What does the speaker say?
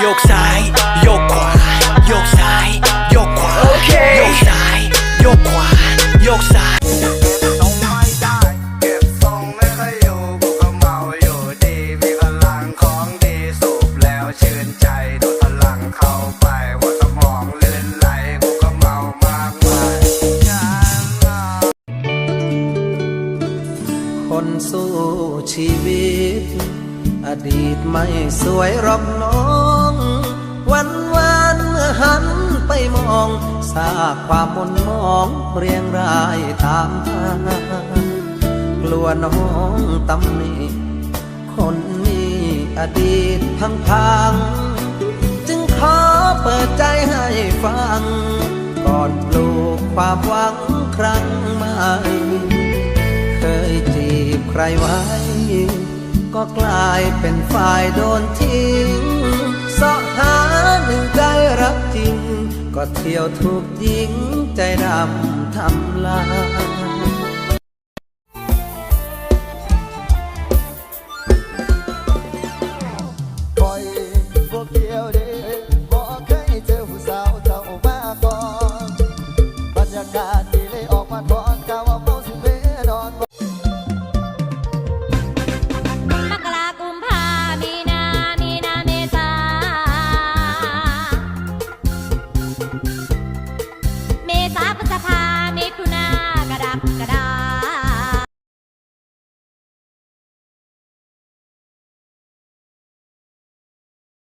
โยกซ้ายโยกขวาโยกซ้ายโยกขวาโยกซ้ายโยกขวาโยกซ้าย คนสู้ชีวิต อดีตไม่สวยรอกน้อง วันวานเมื่อหันไปมองซาความมนมองเรียงรายตามทางกลัวน้องตำหนิคนนี้อดีตพังพังๆจึงขอเปิดใจให้ฟัง ก่อนปลูกความหวังครั้งใหม่ ใครไว้ ก็กลายเป็นฝ่ายโดนทิ้งเสาะหาหนึ่งใจรักจริง ก็เที่ยวถูกยิงใจดำทำลาย